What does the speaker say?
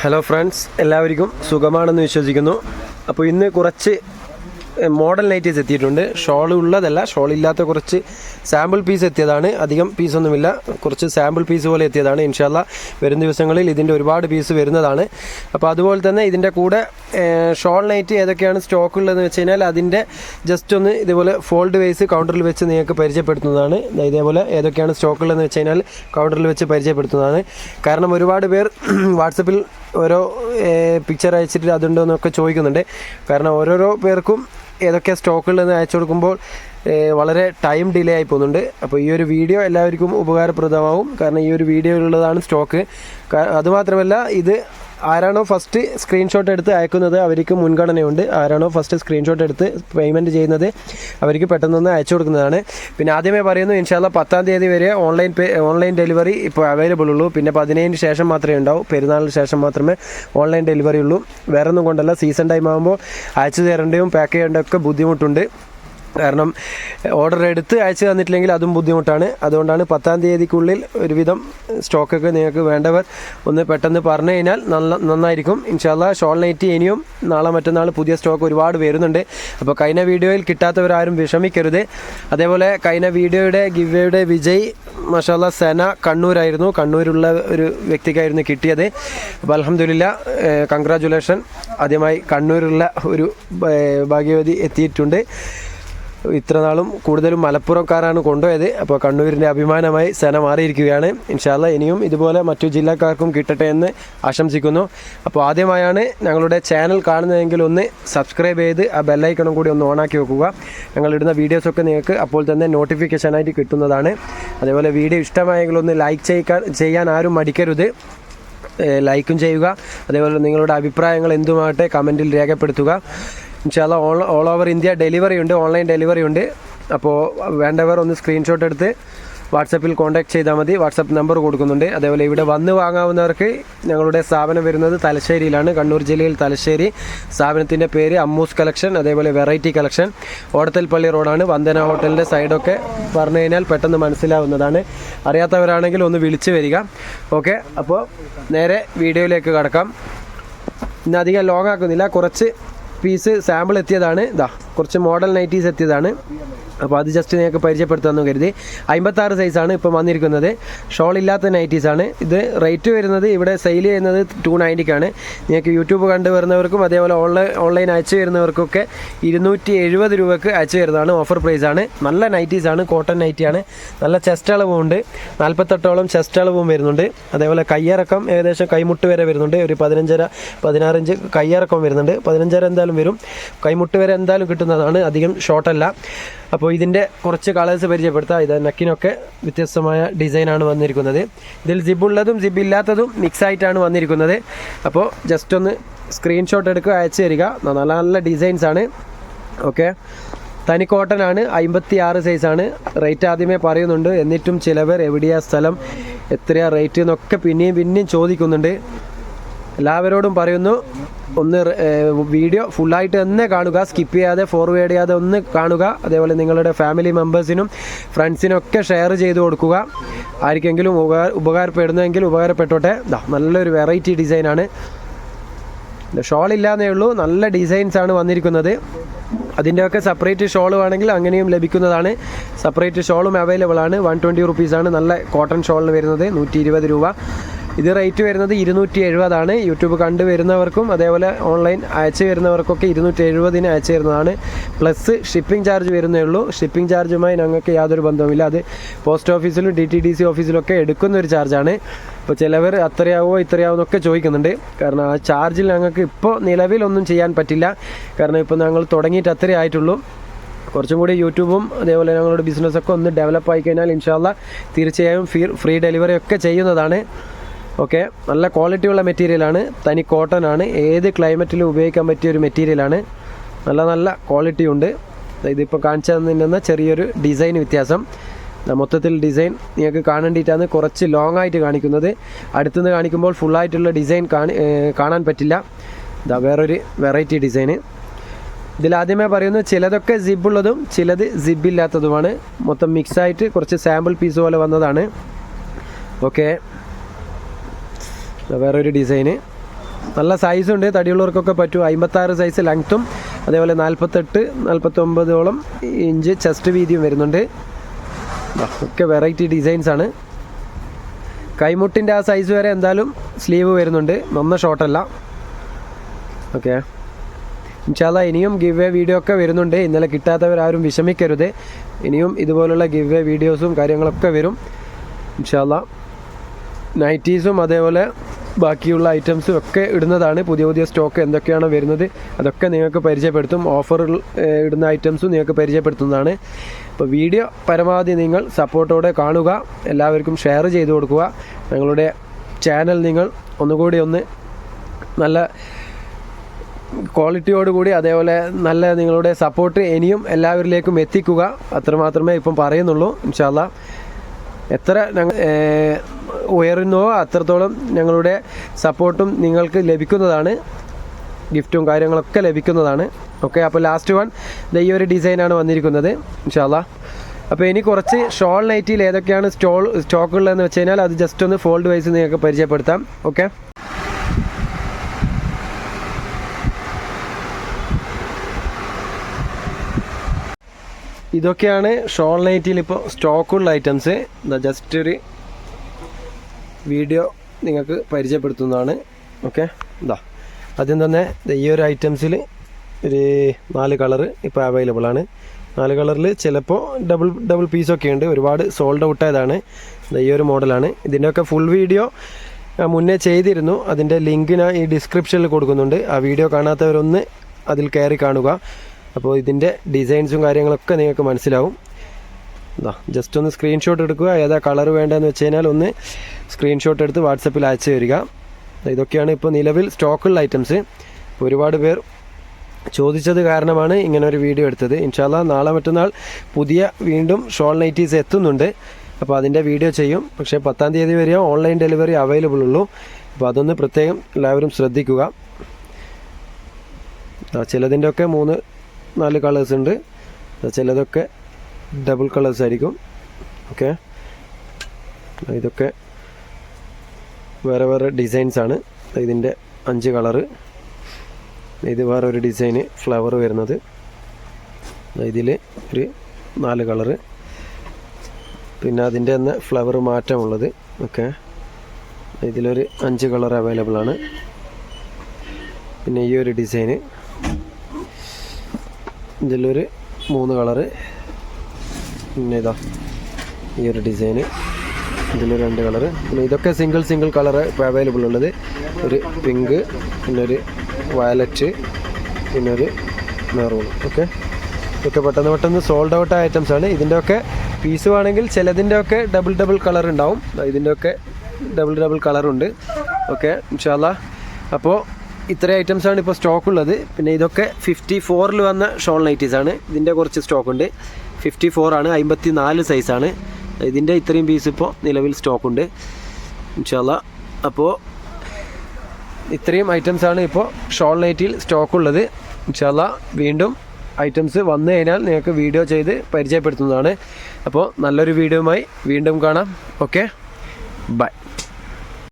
Hello friends എല്ലാവർക്കും സുഖമാണെന്ന് വിശ്വസിക്കുന്നു. അപ്പോൾ ഇന്ന് കുറച്ച് മോഡൽ നൈറ്റീസ് എത്തിയിട്ടുണ്ട്. ഷോൾ ഉള്ളതല്ല ഷോൾ ഇല്ലാത്ത കുറച്ച് സാമ്പിൾ പീസ് എത്തിയതാണ്. അധികം പീസൊന്നുമില്ല കുറച്ച് സാമ്പിൾ പീസ് പോലെ എത്തിയതാണ്. ഇൻഷാല്ല വരും ദിവസങ്ങളിൽ ഇതിന്റെ ഒരുപാട് പീസ് വരുന്നതാണ്. അപ്പോൾ അതുപോലെ തന്നെ ഇതിന്റെ കൂടെ ഷോൾ നൈറ്റ് ഏതൊക്കെയാണ് സ്റ്റോക്ക് ഉള്ളതെന്ന് വെച്ച് കഴിഞ്ഞാൽ അതിന്റെ ജസ്റ്റ് ഒന്ന് ഇതേപോലെ ഫോൾഡ് വൈസ് കൗണ്ടറിൽ വെച്ച് നിങ്ങൾക്ക് പരിചയപ്പെടുത്തുന്നതാണ്. ഇതേപോലെ ഏതൊക്കെയാണ് സ്റ്റോക്ക് ഉള്ളതെന്ന് വെച്ച് കഴിഞ്ഞാൽ കൗണ്ടറിൽ വെച്ച് പരിചയപ്പെടുത്തുന്നതാണ്. കാരണം ഒരുപാട് പേർ വാട്സപ്പിൽ ഓരോ പിക്ചർ അയച്ചിട്ട് അതുണ്ടോ എന്നൊക്കെ ചോദിക്കുന്നുണ്ട്. കാരണം ഓരോരോ പേർക്കും ഏതൊക്കെ സ്റ്റോക്കുള്ളതെന്ന് അയച്ചു കൊടുക്കുമ്പോൾ വളരെ ടൈം ഡിലേ ആയി പോകുന്നുണ്ട്. അപ്പോൾ ഈ ഒരു വീഡിയോ എല്ലാവർക്കും ഉപകാരപ്രദമാവും. കാരണം ഈ ഒരു വീഡിയോയിലുള്ളതാണ് സ്റ്റോക്ക്. അതുമാത്രമല്ല ഇത് ആരാണോ ഫസ്റ്റ് സ്ക്രീൻഷോട്ട് എടുത്ത് അയക്കുന്നത് അവർക്ക് മുൻഗണനയുണ്ട്. ആരാണോ ഫസ്റ്റ് സ്ക്രീൻഷോട്ട് എടുത്ത് പേയ്മെന്റ് ചെയ്യുന്നത് അവർക്ക് പെട്ടെന്നൊന്ന് അയച്ചു കൊടുക്കുന്നതാണ്. പിന്നെ ആദ്യമേ പറയുന്നു ഇൻഷാല്ല പത്താം തീയതി വരെ ഓൺലൈൻ പേ ഓൺലൈൻ ഡെലിവറി ഇപ്പോൾ അവൈലബിൾ ഉള്ളൂ. പിന്നെ പതിനേഴിന് ശേഷം മാത്രമേ ഉണ്ടാവൂ. പെരുന്നാളിന് ശേഷം മാത്രമേ ഓൺലൈൻ ഡെലിവറി ഉള്ളൂ. വേറെ ഒന്നും കൊണ്ടല്ല സീസൺ ടൈം ആകുമ്പോൾ അയച്ചു തരേണ്ടതും പാക്ക് ചെയ്യേണ്ടതൊക്കെ ബുദ്ധിമുട്ടുണ്ട്. കാരണം ഓർഡർ എടുത്ത് അയച്ചു തന്നിട്ടില്ലെങ്കിൽ അതും ബുദ്ധിമുട്ടാണ്. അതുകൊണ്ടാണ് പത്താം തീയതിക്കുള്ളിൽ ഒരുവിധം സ്റ്റോക്കൊക്കെ നിങ്ങൾക്ക് വേണ്ടവർ ഒന്ന് പെട്ടെന്ന് പറഞ്ഞു കഴിഞ്ഞാൽ നല്ല നന്നായിരിക്കും. ഇൻഷാല്ല ഷോൾ നൈറ്റ് ഇനിയും നാളെ മറ്റന്നാൾ പുതിയ സ്റ്റോക്ക് ഒരുപാട് വരുന്നുണ്ട്. അപ്പോൾ കഴിഞ്ഞ വീഡിയോയിൽ കിട്ടാത്തവരാരും വിഷമിക്കരുത്. അതേപോലെ കഴിഞ്ഞ വീഡിയോയുടെ ഗിവയുടെ വിജയ് മഷാല സെന കണ്ണൂരായിരുന്നു. കണ്ണൂരുള്ള ഒരു വ്യക്തിക്കായിരുന്നു കിട്ടിയത്. അപ്പോൾ അലഹമില്ല കൺഗ്രാജുലേഷൻ ആദ്യമായി കണ്ണൂരുള്ള ഒരു ഭാഗ്യവതി എത്തിയിട്ടുണ്ട്. ഇത്ര നാളും കൂടുതലും മലപ്പുറക്കാരാണ് കൊണ്ടുപോയത്. അപ്പോൾ കണ്ണൂരിന്റെ അഭിമാനമായി സേന മാറിയിരിക്കുകയാണ്. ഇൻഷാല്ല ഇനിയും ഇതുപോലെ മറ്റു ജില്ലക്കാർക്കും കിട്ടട്ടെ എന്ന് ആശംസിക്കുന്നു. അപ്പോൾ ആദ്യമായാണ് ഞങ്ങളുടെ ചാനൽ കാണുന്നതെങ്കിൽ ഒന്ന് സബ്സ്ക്രൈബ് ചെയ്ത് ആ ബെല്ലൈക്കണും കൂടി ഒന്ന് ഓണാക്കി വെക്കുക. ഞങ്ങളിടുന്ന വീഡിയോസൊക്കെ നിങ്ങൾക്ക് അപ്പോൾ തന്നെ നോട്ടിഫിക്കേഷനായിട്ട് കിട്ടുന്നതാണ്. അതേപോലെ വീഡിയോ ഇഷ്ടമായെങ്കിൽ ഒന്ന് ലൈക്ക് ചെയ്യിക്കാൻ ചെയ്യാൻ ആരും മടിക്കരുത്. ലൈക്കും ചെയ്യുക. അതേപോലെ നിങ്ങളുടെ അഭിപ്രായങ്ങൾ എന്തുമാകട്ടെ കമന്റിൽ രേഖപ്പെടുത്തുക. ഇൻഷാല്ല all all over India delivery ഉണ്ട് ഓൺലൈൻ ഡെലിവറി ഉണ്ട്. അപ്പോൾ വേണ്ടവർ ഒന്ന് സ്ക്രീൻഷോട്ട് എടുത്ത് വാട്സപ്പിൽ കോൺടാക്ട് ചെയ്താൽ മതി. വാട്സപ്പ് നമ്പർ കൊടുക്കുന്നുണ്ട്. അതേപോലെ ഇവിടെ വന്ന് വാങ്ങാവുന്നവർക്ക് ഞങ്ങളുടെ സ്ഥാപനം വരുന്നത് തലശ്ശേരിയിലാണ്. കണ്ണൂർ ജില്ലയിൽ തലശ്ശേരി. സ്ഥാപനത്തിന്റെ പേര് അമ്മൂസ് കളക്ഷൻ അതേപോലെ വെറൈറ്റി കളക്ഷൻ ഓടത്തൽപ്പള്ളി റോഡാണ്. വന്ദന ഹോട്ടലിന്റെ സൈഡൊക്കെ പറഞ്ഞു കഴിഞ്ഞാൽ പെട്ടെന്ന് മനസ്സിലാവുന്നതാണ്. അറിയാത്തവരാണെങ്കിൽ ഒന്ന് വിളിച്ചു വരിക. ഓക്കെ അപ്പോൾ നേരെ വീഡിയോയിലേക്ക് കടക്കാം. ഇന്ന് അധികം ലോങ് ആക്കുന്നില്ല. കുറച്ച് പീസ് സാമ്പിൾ എത്തിയതാണ്. ഇതാ കുറച്ച് മോഡൽ നൈറ്റീസ് എത്തിയതാണ്. അപ്പോൾ അത് ജസ്റ്റ് നിങ്ങൾക്ക് പരിചയപ്പെടുത്താമെന്ന് കരുതി. അമ്പത്താറ് സൈസാണ് ഇപ്പം വന്നിരിക്കുന്നത്. ഷോൾ ഇല്ലാത്ത നൈറ്റീസാണ് ഇത് റേറ്റ് വരുന്നത് ഇവിടെ സെയിൽ ചെയ്യുന്നത് ടു നയന്റിക്കാണ് നിങ്ങൾക്ക് യൂട്യൂബ് കണ്ടു വരുന്നവർക്കും അതേപോലെ ഓൺലൈൻ ഓൺലൈൻ അയച്ചു വരുന്നവർക്കൊക്കെ ഇരുന്നൂറ്റി എഴുപത് രൂപക്ക് അയച്ചു വരുന്നതാണ് ഓഫർ പ്രൈസാണ് നല്ല നൈറ്റീസാണ് കോട്ടൺ നൈറ്റിയാണ് നല്ല ചെസ്റ്റ് അളവുമുണ്ട്. നാൽപ്പത്തെട്ടോളം ചെസ്റ്റ് അളവും വരുന്നുണ്ട്. അതേപോലെ കയ്യിറക്കം ഏകദേശം കൈമുട്ട് വരെ വരുന്നുണ്ട്. ഒരു പതിനഞ്ചര പതിനാറിഞ്ച് കയ്യിറക്കം വരുന്നുണ്ട്. പതിനഞ്ചര എന്തായാലും വരും. കൈമുട്ട് വരെ എന്തായാലും കിട്ടുന്നതാണ് അധികം ഷോർട്ടല്ല അപ്പോൾ ഇതിന്റെ കുറച്ച് കളേഴ്സ് പരിചയപ്പെടുത്താം. ഇത് നെക്കിനൊക്കെ വ്യത്യസ്തമായ ഡിസൈനാണ് വന്നിരിക്കുന്നത്. ഇതിൽ ജിബുള്ളതും ജിബ് ഇല്ലാത്തതും മിക്സ് ആയിട്ടാണ് വന്നിരിക്കുന്നത്. അപ്പോൾ ജസ്റ്റ് ഒന്ന് സ്ക്രീൻഷോട്ട് എടുക്കുക അയച്ചു തരിക. നല്ല നല്ല ഡിസൈൻസ് ആണ്. ഓക്കെ. തനി കോട്ടൺ ആണ്. അമ്പത്തി ആറ് സൈസാണ് റേറ്റ് ആദ്യമേ പറയുന്നുണ്ട്. എന്നിട്ടും ചിലവർ എവിടെയാ സ്ഥലം എത്രയാ റേറ്റ് എന്നൊക്കെ പിന്നെയും പിന്നെയും ചോദിക്കുന്നുണ്ട്. എല്ലാവരോടും പറയുന്നു. ഒന്ന് വീഡിയോ ഫുള്ളായിട്ട് തന്നെ കാണുക. സ്കിപ്പ് ചെയ്യാതെ ഫോർവേഡ് ചെയ്യാതെ ഒന്ന് കാണുക. അതേപോലെ നിങ്ങളുടെ ഫാമിലി മെമ്പേഴ്സിനും ഫ്രണ്ട്സിനൊക്കെ ഷെയർ ചെയ്ത് കൊടുക്കുക. ആർക്കെങ്കിലും ഉപകാര ഉപകാരപ്പെടുന്നെങ്കിൽ ഉപകാരപ്പെട്ടോട്ടെ. നല്ലൊരു വെറൈറ്റി ഡിസൈനാണ് ഷോൾ ഇല്ലാന്നേ ഉള്ളൂ. നല്ല ഡിസൈൻസ് ആണ് വന്നിരിക്കുന്നത്. അതിന്റെയൊക്കെ സെപ്പറേറ്റ് ഷോൾ വേണമെങ്കിൽ അങ്ങനെയും ലഭിക്കുന്നതാണ്. സെപ്പറേറ്റ് ഷോളും അവൈലബിൾ ആണ്. വൺ ട്വന്റി റുപ്പീസാണ് നല്ല കോട്ടൺ ഷോളിന് വരുന്നത്. നൂറ്റി ഇരുപത് രൂപ. ഇത് റേറ്റ് വരുന്നത് ഇരുന്നൂറ്റി എഴുപതാണ് യൂട്യൂബ് കണ്ടു വരുന്നവർക്കും അതേപോലെ ഓൺലൈൻ അയച്ചു വരുന്നവർക്കൊക്കെ ഇരുന്നൂറ്റി എഴുപതിന് അയച്ചു തരുന്നതാണ്. പ്ലസ് ഷിപ്പിംഗ് ചാർജ് വരുന്നേ ഉള്ളൂ. ഷിപ്പിംഗ് ചാർജുമായി ഞങ്ങൾക്ക് യാതൊരു ബന്ധവുമില്ല. അത് പോസ്റ്റ് ഓഫീസിലും ഡി ടി ഡി സി ഓഫീസിലൊക്കെ എടുക്കുന്ന ഒരു ചാർജാണ് ഇപ്പോൾ ചിലവർ അത്രയാവോ ഇത്രയാവോ എന്നൊക്കെ ചോദിക്കുന്നുണ്ട്. കാരണം ആ ചാർജിൽ ഞങ്ങൾക്ക് ഇപ്പോൾ നിലവിലൊന്നും ചെയ്യാൻ പറ്റില്ല. കാരണം ഇപ്പോൾ ഞങ്ങൾ തുടങ്ങിയിട്ട് അത്രേ ആയിട്ടുള്ളൂ. കുറച്ചും കൂടി യൂട്യൂബും അതേപോലെ ഞങ്ങളുടെ ബിസിനസ്സൊക്കെ ഒന്ന് ഡെവലപ്പ് ആയി കഴിഞ്ഞാൽ ഇൻഷാല്ല തീർച്ചയായും ഫ്രീ ഫ്രീ ഡെലിവറി ഒക്കെ ചെയ്യുന്നതാണ്. ഓക്കെ നല്ല ക്വാളിറ്റി ക്വാളിറ്റിയുള്ള മെറ്റീരിയലാണ് തനി കോട്ടൺ ആണ്. ഏത് ക്ലൈമറ്റിലും ഉപയോഗിക്കാൻ പറ്റിയ ഒരു മെറ്റീരിയലാണ് നല്ല നല്ല ക്വാളിറ്റി ഉണ്ട്. ഇതിപ്പോൾ കാണിച്ചു തന്നിരുന്ന ചെറിയൊരു ഡിസൈൻ വ്യത്യാസം. മൊത്തത്തിൽ ഡിസൈൻ നിങ്ങൾക്ക് കാണേണ്ടിയിട്ടാണ് കുറച്ച് ലോങ് ആയിട്ട് കാണിക്കുന്നത്. അടുത്തുനിന്ന് കാണിക്കുമ്പോൾ ഫുള്ളായിട്ടുള്ള ഡിസൈൻ കാണി കാണാൻ പറ്റില്ല. ഇതാ വേറൊരു വെറൈറ്റി ഡിസൈൻ ഇതിൽ ആദ്യമേ പറയുന്നു ചിലതൊക്കെ സിബുള്ളതും ചിലത് സിബില്ലാത്തതുമാണ് മൊത്തം മിക്സായിട്ട് കുറച്ച് സാമ്പിൾ പീസ് പോലെ വന്നതാണ്. ഓക്കെ വേറൊരു ഡിസൈന്. നല്ല സൈസ് ഉണ്ട്. തടിയുള്ളവർക്കൊക്കെ പറ്റും. അമ്പത്താറ് സൈസ് ലെങ്ത്തും അതേപോലെ നാൽപ്പത്തെട്ട് നാൽപ്പത്തൊമ്പതോളം ഇഞ്ച് ചെസ്റ്റ് വീതിയും വരുന്നുണ്ട്. ഒക്കെ വെറൈറ്റി ഡിസൈൻസ് ആണ്. കൈമുട്ടിന്റെ ആ സൈസ് വരെ എന്തായാലും സ്ലീവ് വരുന്നുണ്ട്. നന്ന ഷോർട്ടല്ല ഓക്കെ ഇൻഷാല്ല ഇനിയും ഗിവ് എ വീഡിയോ ഒക്കെ വരുന്നുണ്ട്. ഇന്നലെ കിട്ടാത്തവരാരും വിഷമിക്കരുത്. ഇനിയും ഇതുപോലുള്ള ഗിവ് എ വീഡിയോസും കാര്യങ്ങളൊക്കെ വരും. ഇൻഷാല്ല നൈറ്റീസും അതേപോലെ ബാക്കിയുള്ള ഐറ്റംസും ഒക്കെ ഇടുന്നതാണ് പുതിയ പുതിയ സ്റ്റോക്ക് എന്തൊക്കെയാണ് വരുന്നത്. അതൊക്കെ നിങ്ങൾക്ക് പരിചയപ്പെടുത്തും. ഓഫർ ഇടുന്ന ഐറ്റംസും നിങ്ങൾക്ക് പരിചയപ്പെടുത്തുന്നതാണ്. അപ്പോൾ വീഡിയോ പരമാവധി നിങ്ങൾ സപ്പോർട്ടോടെ കാണുക. എല്ലാവർക്കും ഷെയർ ചെയ്തു കൊടുക്കുക. ഞങ്ങളുടെ ചാനൽ നിങ്ങൾ ഒന്നുകൂടി ഒന്ന് നല്ല ക്വാളിറ്റിയോടുകൂടി അതേപോലെ നല്ല നിങ്ങളുടെ സപ്പോർട്ട് ഇനിയും എല്ലാവരിലേക്കും എത്തിക്കുക. അത്രമാത്രമേ ഇപ്പം പറയുന്നുള്ളൂ. ഇൻഷാല്ല എത്ര ഞങ്ങൾ ഏഹ്, ഉയരുന്നുവോ അത്രത്തോളം ഞങ്ങളുടെ സപ്പോർട്ടും നിങ്ങൾക്ക് ലഭിക്കുന്നതാണ്. ഗിഫ്റ്റും കാര്യങ്ങളൊക്കെ ലഭിക്കുന്നതാണ്. ഓക്കെ അപ്പോൾ ലാസ്റ്റ് വൺ. ഈ ഒരു ഡിസൈനാണ് വന്നിരിക്കുന്നത്. ഇൻഷാല്ല അപ്പോൾ ഇനി കുറച്ച് ഷോൾ നൈറ്റിയിൽ ഏതൊക്കെയാണ് സ്റ്റോൾ സ്റ്റോക്ക് ഉള്ളതെന്ന് വെച്ച് കഴിഞ്ഞാൽ അത് ജസ്റ്റ് ഒന്ന് ഫോൾഡ് വൈസ് നിങ്ങൾക്ക് പരിചയപ്പെടുത്താം. ഓക്കെ? ഇതൊക്കെയാണ് ഷോൾ നൈറ്റിയിൽ ഇപ്പോൾ സ്റ്റോക്കുള്ള ഐറ്റംസ്. ജസ്റ്റ് ഒരു വീഡിയോ നിങ്ങൾക്ക് പരിചയപ്പെടുത്തുന്നതാണ്. ഓക്കെ ഇതാ ആദ്യം തന്നെ ഈ ഒരു ഐറ്റംസിൽ ഒരു നാല് കളറ് ഇപ്പോൾ അവൈലബിൾ ആണ്. നാല് കളറിൽ ചിലപ്പോൾ ഡബിൾ ഡബിൾ പീസൊക്കെ ഉണ്ട്. ഒരുപാട് സോൾഡ് ഔട്ട് ആയതാണ്. ഈ ഒരു മോഡലാണ്. ഇതിന്റെയൊക്കെ ഫുൾ വീഡിയോ മുന്നേ ചെയ്തിരുന്നു. അതിന്റെ ലിങ്ക് ഞാൻ ഈ ഡിസ്ക്രിപ്ഷനിൽ കൊടുക്കുന്നുണ്ട്. ആ വീഡിയോ കാണാത്തവരൊന്ന് അതിൽ കയറി കാണുക. അപ്പോൾ ഇതിന്റെ ഡിസൈൻസും കാര്യങ്ങളൊക്കെ നിങ്ങൾക്ക് മനസ്സിലാവും. ഇതാ ജസ്റ്റ് ഒന്ന് സ്ക്രീൻഷോട്ട് എടുക്കുക. ഏതാ കളർ വേണ്ടതെന്ന് വെച്ച് കഴിഞ്ഞാൽ ഒന്ന് സ്ക്രീൻഷോട്ട് എടുത്ത് വാട്സപ്പിൽ അയച്ചു തരിക. ഇതൊക്കെയാണ് ഇപ്പോൾ നിലവിൽ സ്റ്റോക്കുള്ള ഐറ്റംസ് ഒരുപാട് പേർ ചോദിച്ചത് കാരണമാണ് ഇങ്ങനെ ഒരു വീഡിയോ എടുത്തത്. ഇൻഷാല്ല നാളെ മറ്റന്നാൾ പുതിയ വീണ്ടും ഷോൾ നൈറ്റീസ് എത്തുന്നുണ്ട്. അപ്പോൾ അതിന്റെ വീഡിയോ ചെയ്യും. പക്ഷേ പത്താം തീയതി വരെ ഓൺലൈൻ ഡെലിവറി അവൈലബിൾ ഉള്ളൂ. അപ്പോൾ അതൊന്ന് പ്രത്യേകം എല്ലാവരും ശ്രദ്ധിക്കുക. ചിലതിന്റെയൊക്കെ മൂന്ന് നാല് കളേഴ്സ് ഉണ്ട്. ചിലതൊക്കെ ഡബിൾ കളേഴ്സ് ആയിരിക്കും. ഓക്കെ ഇതൊക്കെ വേറെ വേറെ ഡിസൈൻസ് ആണ്. ഇതിന്റെ അഞ്ച് കളറ് ഇത് വേറെ ഒരു ഡിസൈന് ഫ്ലവർ വരുന്നത്. ഇതിൽ ഒരു നാല് കളറ് പിന്നെ അതിന്റെ തന്നെ ഫ്ലവർ മാറ്റമുള്ളത്. ഓക്കെ ഇതിലൊരു അഞ്ച് കളർ അവൈലബിൾ ആണ്. പിന്നെ ഈ ഒരു ഡിസൈന് ഇതിലൊരു മൂന്ന് കളറ് പിന്നെ ഇതാ ഈ ഒരു ഡിസൈൻ ഇതിൽ രണ്ട് കളറ്. പിന്നെ ഇതൊക്കെ സിംഗിൾ സിംഗിൾ കളർ ഇപ്പോൾ അവൈലബിൾ ഉള്ളത്. ഒരു പിങ്ക് പിന്നെ ഒരു വയലറ്റ് പിന്നെ ഒരു മെറൂൺ ഓക്കെ ഇതൊക്കെ പെട്ടെന്ന് പെട്ടെന്ന് സോൾഡ് ഔട്ട് ആയ ഐറ്റംസ് ആണ്. ഇതിന്റെയൊക്കെ പീസ് വേണമെങ്കിൽ ചിലതിന്റെ ഒക്കെ ഡബിൾ ഡബിൾ കളർ ഉണ്ടാവും. ഇതിന്റെയൊക്കെ ഡബിൾ ഡബിൾ കളറുണ്ട് ഓക്കെ ഇൻഷാല്ല അപ്പോൾ ഇത്രയും ഐറ്റംസ് ആണ് ഇപ്പോൾ സ്റ്റോക്ക് ഉള്ളത്. പിന്നെ ഇതൊക്കെ ഫിഫ്റ്റി ഫോറിൽ വന്ന ഷോൾ നൈറ്റീസ് ആണ്. ഇതിന്റെ കുറച്ച് സ്റ്റോക്ക് ഉണ്ട്. ഫിഫ്റ്റി ആണ് അമ്പത്തി നാല് സൈസാണ് ഇതിന്റെ ഇത്രയും പീസ് ഇപ്പോൾ നിലവിൽ സ്റ്റോക്ക് ഉണ്ട്. ഇൻഷാല്ല. അപ്പോൾ ഇത്രയും ഐറ്റംസ് ആണ് ഇപ്പോൾ ഷോൾ നൈറ്റിൽ സ്റ്റോക്ക് ഉള്ളത്. ഇൻഷാല്ല. വീണ്ടും ഐറ്റംസ് വന്നു കഴിഞ്ഞാൽ നിങ്ങൾക്ക് വീഡിയോ ചെയ്ത് പരിചയപ്പെടുത്തുന്നതാണ്. അപ്പോൾ നല്ലൊരു വീഡിയോയുമായി വീണ്ടും കാണാം. Okay bye